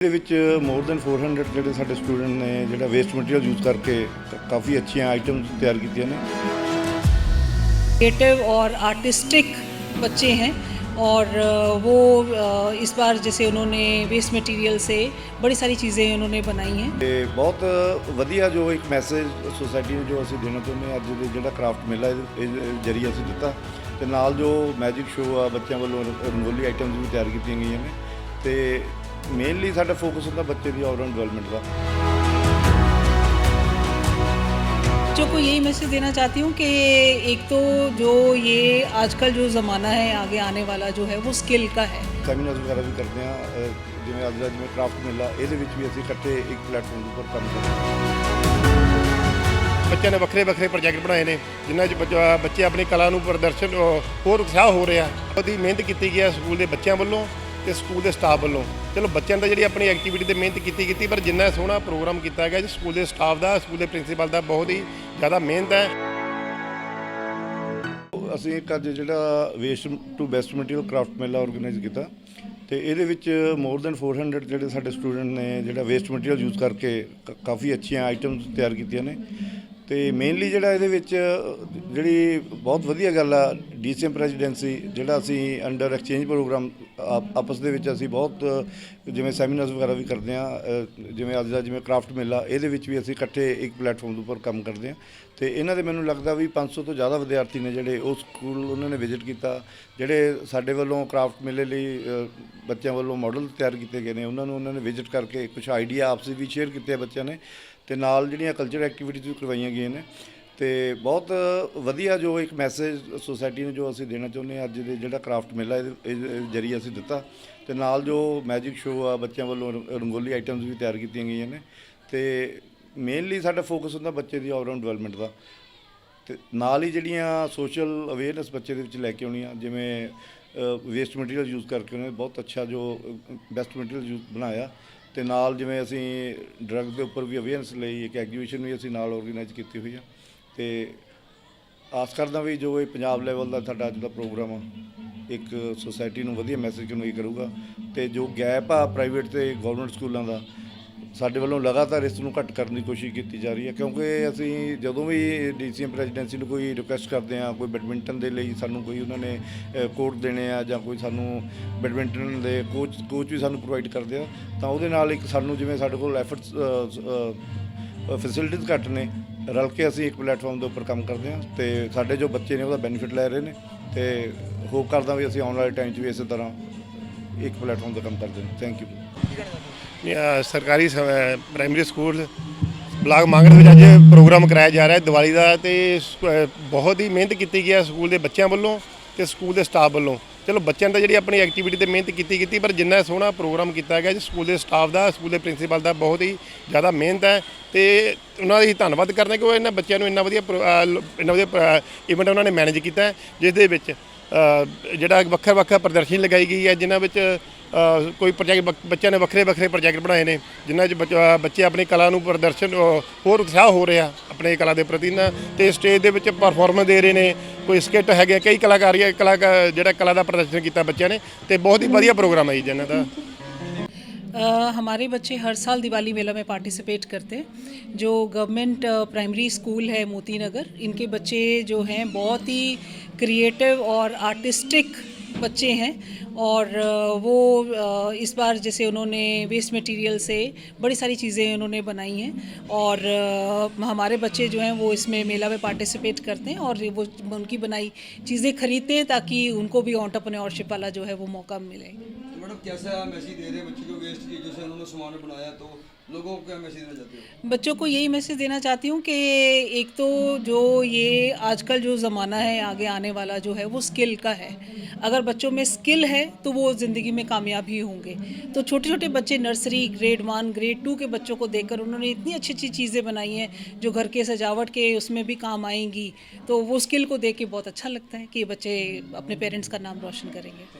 ਇਹਦੇ ਵਿੱਚ more than 400 ਜਿਹੜੇ ਸਾਡੇ ਸਟੂਡੈਂਟ ਨੇ ਜਿਹੜਾ ਵੇਸਟ ਮਟੀਰੀਅਲ ਯੂਜ਼ ਕਰਕੇ ਕ- ਕਾਫੀ ਅੱਛੀਆਂ ਆਈਟਮਸ ਤਿਆਰ ਕੀਤੀਆਂ ਨੇ क्रिएटिव और आर्टिस्टिक बच्चे हैं और अ, वो अ, इस बार जैसे उन्होंने वेस्ट मटेरियल से बड़ी सारी चीज़ें उन्होंने बनाई हैं ਤੇ ਬਹੁਤ ਵਧੀਆ ਜੋ ਇੱਕ ਮੈਸੇਜ ਸੋਸਾਇਟੀ ਨੂੰ ਜੋ ਅਸੀਂ ਦੇਣਾ ਚਾਹੁੰਦੇ ਹਾਂ ਅੱਜ ਦੇ ਜਿਹੜਾ ਕਰਾਫਟ ਮੇਲਾ ਇਹਦੇ ਇਹਦੇ ਜ਼ਰੀਏ ਅਸੀਂ ਦਿੱਤਾ ਤੇ ਨਾਲ ਜੋ ਮੈਜਿਕ ਸ਼ੋਅ ਆ ਬੱਚਿਆਂ ਵੱਲੋਂ ਰ- ਰੰਗੋਲੀ ਆਈਟਮਸ ਵੀ ਤਿਆਰ ਕੀਤੀਆਂ ਗਈਆਂ ਨੇ ਤੇ ਮੇਨਲੀ ਸਾਡਾ ਫੋਕਸ ਹੁੰਦਾ ਬੱਚੇ ਦੀ ਆਲਰਾਊਂਡ ਡਿਵੈਲਪਮੈਂਟ ਦਾ बच्चों को यही मैसेज देना चाहती हूँ कि एक तो जो ये आजकल जो ज़माना है आगे आने वाला जो है वो स्किल का है ਸੈਮੀਨਾਰਸ ਵਗੈਰਾ ਵੀ ਕਰਦੇ ਆ ਜਿਵੇਂ ਅੱਜ ਦਾ ਜਿਵੇਂ ਕਰਾਫਟ ਮੇਲਾ ਇਹਦੇ ਵਿੱਚ ਵੀ ਅਸੀਂ ਇਕੱਠੇ ਇੱਕ ਪਲੇਟਫਾਰਮ ਦੇ ਉੱਪਰ ਕੰਮ ਕਰਦੇ ਹਾਂ ਬੱਚਿਆਂ ਨੇ ਵੱਖਰੇ ਵੱਖਰੇ ਪ੍ਰੋਜੈਕਟ ਬਣਾਏ ਨੇ ਜਿਨ੍ਹਾਂ 'ਚ ਬੱਚਾ- ਬੱਚੇ ਆਪਣੀ ਕਲਾ ਨੂੰ ਪ੍ਰਦਰਸ਼ਨ ਅ, ਹੋਰ ਉਤਸ਼ਾਹ ਹੋ ਰਿਹਾ ਉਹਦੀ ਮਿਹਨਤ ਕੀਤੀ ਗਈ ਹੈ ਸਕੂਲ ਦੇ ਬੱਚਿਆਂ ਵੱਲੋਂ ਤੇ ਸਕੂਲ ਦੇ ਸਟਾਫ ਵੱਲੋਂ। ਚਲੋ, ਬੱਚਿਆਂ ਦਾ ਜਿਹੜੀ ਆਪਣੀ ਐਕਟੀਵਿਟੀ ਤੇ ਮਿਹਨਤ ਕੀਤੀ ਕੀਤੀ, ਪਰ ਜਿੰਨਾ ਸੋਹਣਾ ਪ੍ਰੋਗਰਾਮ ਕੀਤਾ ਗਿਆ ਜੀ, ਸਕੂਲ ਦੇ ਸਟਾਫ ਦਾ, ਸਕੂਲ ਦੇ ਪ੍ਰਿੰਸੀਪਲ ਦਾ ਬਹੁਤ ਹੀ ਜ਼ਿਆਦਾ ਮਿਹਨਤ ਹੈ। ਅਸੀਂ ਇੱਕ ਅੱਜ ਜਿਹੜਾ waste to best material craft ਮੇਲਾ ਆਰਗੇਨਾਈਜ਼ ਕੀਤਾ ਤੇ ਇਹਦੇ ਵਿੱਚ ਮੋਰ ਦੈਨ 400 ਜਿਹੜੇ ਸਾਡੇ ਸਟੂਡੈਂਟ ਨੇ ਜਿਹੜਾ ਵੇਸਟ ਮਟੀਰੀਅਲ ਯੂਜ਼ ਕਰਕੇ ਕ- ਕਾਫੀ ਅੱਛੀਆਂ ਆਈਟਮਸ ਤਿਆਰ ਕੀਤੀਆਂ ਨੇ। ਤੇ ਮੇਨਲੀ ਜਿਹੜਾ ਇਹਦੇ ਵਿੱਚ ਜਿਹੜੀ ਬਹੁਤ ਵਧੀਆ ਗੱਲ ਆ ਡੀਸੀਐਮ ਪ੍ਰੈਜ਼ੀਡੈਂਸੀ ਜਿਹੜਾ ਅਸੀਂ ਅੰਡਰ ਐਕਸਚੇਂਜ ਪ੍ਰੋਗਰਾਮ ਆਪਸ ਦੇ ਵਿੱਚ ਅਸੀਂ ਬਹੁਤ, ਜਿਵੇਂ ਸੈਮੀਨਾਰਸ ਵਗੈਰਾ ਵੀ ਕਰਦੇ ਆ ਜਿਵੇਂ ਅੱਜ ਦਾ ਜਿਵੇਂ ਕਰਾਫਟ ਮੇਲਾ, ਇਹਦੇ ਵਿੱਚ ਵੀ ਅਸੀਂ ਇਕੱਠੇ ਇੱਕ ਪਲੇਟਫਾਰਮ ਦੇ ਉੱਪਰ ਕੰਮ ਕਰਦੇ ਆ ਤੇ ਇਹਨਾਂ ਦੇ ਮੈਨੂੰ ਲੱਗਦਾ ਵੀ 500 ਤੋਂ ਜ਼ਿਆਦਾ ਵਿਦਿਆਰਥੀ ਨੇ ਜਿਹੜੇ ਉਹ ਸਕੂਲ ਉਹਨਾਂ ਨੇ ਵਿਜ਼ਿਟ ਕੀਤਾ, ਜਿਹੜੇ ਸਾਡੇ ਵੱਲੋਂ ਕਰਾਫਟ ਮੇਲੇ ਲਈ ਬੱਚਿਆਂ ਵੱਲੋਂ ਮਾਡਲ ਤਿਆਰ ਕੀਤੇ ਗਏ ਨੇ, ਉਹਨਾਂ ਨੂੰ ਉਹਨਾਂ ਨੇ ਵਿਜ਼ਿਟ ਕਰਕੇ ਕੁਝ ਆਈਡੀਆ ਆਪਸ ਵੀ ਸ਼ੇਅਰ ਕੀਤੇ ਆ ਬੱਚਿਆਂ ਨੇ। ਤੇ ਨਾਲ ਜਿਹੜੀਆਂ ਕਲਚਰ ਐਕਟੀਵਿਟੀਜ਼ ਵੀ ਕਰਵਾਈਆਂ ਗਈਆਂ ਨੇ। ਤੇ ਬਹੁਤ ਵਧੀਆ ਜੋ ਇੱਕ ਮੈਸੇਜ ਸੋਸਾਇਟੀ ਨੂੰ ਜੋ ਅਸੀਂ ਦੇਣਾ ਚਾਹੁੰਦੇ ਹਾਂ ਅੱਜ ਦੇ ਜਿਹੜਾ ਕਰਾਫਟ ਮੇਲਾ ਇਹਦੇ ਜ਼ਰੀਏ ਅਸੀਂ ਦਿੱਤਾ। ਤੇ ਨਾਲ ਜੋ ਮੈਜਿਕ ਸ਼ੋਅ ਆ, ਬੱਚਿਆਂ ਵੱਲੋਂ ਰੰਗੋਲੀ ਆਈਟਮਸ ਵੀ ਤਿਆਰ ਕੀਤੀਆਂ ਗਈਆਂ ਨੇ। ਤੇ ਮੇਨਲੀ ਸਾਡਾ ਫੋਕਸ ਹੁੰਦਾ ਬੱਚੇ ਦੀ ਆਲਰਾਊਂਡ ਡਿਵੈਲਪਮੈਂਟ ਦਾ। ਤੇ ਨਾਲ ਹੀ ਜਿਹੜੀਆਂ ਸੋਸ਼ਲ ਅਵੇਅਰਨੈਸ ਬੱਚੇ ਦੇ ਵਿੱਚ ਲੈ ਕੇ ਆਉਣੀਆਂ, ਜਿਵੇਂ ਵੇਸਟ ਮਟੀਰੀਅਲ ਯੂਜ਼ ਕਰਕੇ ਉਹਨੇ ਬਹੁਤ ਅੱਛਾ ਜੋ ਬੈਸਟ ਮਟੀਰੀਅਲ ਯੂਜ਼ ਬਣਾਇਆ। ਤੇ ਨਾਲ ਜਿਵੇਂ ਅਸੀਂ ਡਰੱਗ ਦੇ ਉੱਪਰ ਵੀ ਅਵੇਅਰਨੈਸ ਲਈ, ਇੱਕ ਐਗਜੀਬਿਸ਼ਨ ਵੀ ਅਸੀਂ ਨਾਲ ਆਰਗੇਨਾਈਜ਼ ਕੀਤੀ ਹੋਈ ਆ। ਤੇ ਆਸ ਕਰਦਾ ਵੀ ਜੋ ਇਹ ਪੰਜਾਬ ਲੈਵਲ ਦਾ ਸਾਡਾ ਅੱਜ ਦਾ ਪ੍ਰੋਗਰਾਮ ਆ, ਇੱਕ ਸੋਸਾਇਟੀ ਨੂੰ ਵਧੀਆ ਮੈਸੇਜ ਕਨਵੇ ਕਰੂਗਾ ਤੇ ਜੋ ਗੈਪ ਆ ਪ੍ਰਾਈਵੇਟ ਤੇ ਗਵਰਨਮੈਂਟ ਸਕੂਲਾਂ ਦਾ, ਸਾਡੇ ਵੱਲੋਂ ਲਗਾਤਾਰ ਇਸ ਨੂੰ ਘੱਟ ਕਰਨ ਦੀ ਕੋਸ਼ਿਸ਼ ਕੀਤੀ ਜਾ ਰਹੀ ਹੈ, ਕਿਉਂਕਿ ਅਸੀਂ ਜਦੋਂ ਵੀ ਡੀਸੀਐਮ ਪ੍ਰੈਜ਼ੀਡੈਂਸੀ ਨੂੰ ਕੋਈ ਰਿਕੁਐਸਟ ਕਰਦੇ ਆ ਕੋਈ ਬੈਡਮਿੰਟਨ ਦੇ ਲਈ ਸਾਨੂੰ ਕੋਈ ਉਹਨਾਂ ਨੇ ਕੋਰਟ ਦੇਣੇ ਆ ਜਾਂ ਕੋਈ ਸਾਨੂੰ ਬੈਡਮਿੰਟਨ ਦੇ ਕੋਚ ਕੋਚ ਵੀ ਸਾਨੂੰ ਪ੍ਰੋਵਾਈਡ ਕਰਦੇ ਆ, ਤਾਂ ਉਹਦੇ ਨਾਲ ਇੱਕ ਸਾਨੂੰ ਜਿਵੇਂ ਸਾਡੇ ਕੋਲ ਐਫਰਟਸ ਫੈਸਿਲਿਟੀਜ਼ ਘੱਟ ਨੇ ਰਲ ਕੇ ਅਸੀਂ ਇੱਕ ਪਲੇਟਫਾਰਮ ਦੇ ਉੱਪਰ ਕੰਮ ਕਰਦੇ ਹਾਂ ਤੇ ਸਾਡੇ ਜੋ ਬੱਚੇ ਨੇ ਉਹਦਾ ਬੈਨੀਫਿਟ ਲੈ ਰਹੇ ਨੇ ਤੇ ਹੋਪ ਕਰਦਾ ਵੀ ਅਸੀਂ ਆਉਣ ਵਾਲੇ ਟਾਈਮ 'ਚ ਵੀ ਇਸੇ ਤਰ੍ਹਾਂ ਇੱਕ ਪਲੇਟਫਾਰਮ ਤੇ ਕੰਮ ਕਰਦੇ ਹਾਂ। ਥੈਂਕ ਯੂ ਸਰਕਾਰੀ ਪ੍ਰਾਇਮਰੀ ਸਕੂਲ ਬਲਾਕ ਮੰਗੜ ਵਿੱਚ ਅੱਜ ਪ੍ਰੋਗਰਾਮ ਕਰਾਇਆ ਜਾ ਰਿਹਾ ਹੈ ਦੀਵਾਲੀ ਦਾ ਤੇ ਬਹੁਤ ਹੀ ਮਿਹਨਤ ਕੀਤੀ ਗਈ ਹੈ ਸਕੂਲ ਦੇ ਬੱਚਿਆਂ ਵੱਲੋਂ। ਤੇ ਸਕੂਲ ਦੇ ਸਟਾਫ ਵੱਲੋਂ। ਚਲੋ ਬੱਚਿਆਂ ਦਾ ਜਿਹੜੀ ਆਪਣੀ ਐਕਟੀਵਿਟੀ ਤੇ ਮਿਹਨਤ ਕੀਤੀ ਕੀਤੀ ਪਰ ਜਿੰਨਾ ਸੋਹਣਾ ਪ੍ਰੋਗਰਾਮ ਕੀਤਾ ਗਿਆ ਜੀ ਸਕੂਲ ਦੇ ਸਟਾਫ ਦਾ ਸਕੂਲ ਦੇ ਪ੍ਰਿੰਸੀਪਲ ਦਾ ਬਹੁਤ ਹੀ ਜ਼ਿਆਦਾ ਮਿਹਨਤ ਹੈ ਤੇ ਉਹਨਾਂ ਦੀ ਧੰਨਵਾਦ ਕਰਨਾ ਕਿ ਉਹ ਇਹਨਾਂ ਬੱਚਿਆਂ ਨੂੰ ਇੰਨਾ ਵਧੀਆ ਪ੍ਰੋ- ਅ, ਇੰਨਾ ਵਧੀਆ ਇਵੈਂਟ ਉਹਨਾਂ ਨੇ ਮੈਨੇਜ ਕੀਤਾ ਜਿਸ ਦੇ ਵਿੱਚ ਜਿਹੜਾ ਵੱਖਰਾ ਵੱਖਰਾ ਪ੍ਰਦਰਸ਼ਨੀ ਲਗਾਈ ਗਈ ਹੈ ਜਿਨ੍ਹਾਂ ਵਿੱਚ ਕੋਈ ਪ੍ਰੋਜੈਕਟ ਬੱਚਿਆਂ ਨੇ ਵੱਖਰੇ ਵੱਖਰੇ ਪ੍ਰੋਜੈਕਟ ਬਣਾਏ ਨੇ ਜਿਨ੍ਹਾਂ 'ਚ ਬੱਚਾ- ਬੱਚੇ ਆਪਣੀ ਕਲਾ ਨੂੰ ਪ੍ਰਦਰਸ਼ਨ ਅ, ਹੋਰ ਉਤਸ਼ਾਹ ਹੋ ਰਿਹਾ ਆਪਣੇ ਕਲਾ ਦੇ ਪ੍ਰਤੀ ਨਾ ਤੇ ਸਟੇਜ ਦੇ ਵਿੱਚ ਪਰਫਾਰਮੈਂਸ ਦੇ ਰਹੇ ਨੇ ਕੋਈ ਸਕਿੱਟ ਹੈਗੇ ਕਈ ਕਲਾਕਾਰੀਆਂ ਕਲਾ ਜਿਹੜਾ ਕਲਾ ਦਾ ਪ੍ਰਦਰਸ਼ਨ ਕੀਤਾ ਬੱਚਿਆਂ ਨੇ ਤੇ ਬਹੁਤ ਹੀ ਵਧੀਆ ਪ੍ਰੋਗਰਾਮ ਹੈ ਜੀ ਇਹਨਾਂ ਦਾ अ, हमारे बच्चे हर साल दिवाली मेला में पार्टिसिपेट करते हैं जो गवर्नमेंट प्राइमरी स्कूल है मोती नगर इनके बच्चे जो हैं बहुत ही क्रिएटिव और आर्टिस्टिक बच्चे हैं और वो इस बार जैसे उन्होंने वेस्ट मटेरियल से बड़ी सारी चीज़ें उन्होंने बनाई हैं और हमारे बच्चे जो हैं वो इसमें मेला में पार्टिसिपेट करते हैं और वो उनकी बनाई चीज़ें खरीदते हैं ताकि उनको भी ऑन्टरप्रनोरशिप वाला जो है वो मौका मिले। बच्चे तो को बच्चों को यही मैसेज देना चाहती हूँ कि एक तो जो ये आजकल जो ज़माना है, आगे आने वाला जो है, वो स्किल का है। अगर बच्चों में स्किल है तो वो ज़िंदगी में कामयाब ही होंगे। तो छोटे छोटे बच्चे nursery grade one grade two के बच्चों को देखकर उन्होंने इतनी अच्छी अच्छी चीज़ें बनाई हैं, जो घर के सजावट के उसमें भी काम आएँगी तो वो स्किल को देख के बहुत अच्छा लगता है कि बच्चे अपने पेरेंट्स का नाम रोशन करेंगे।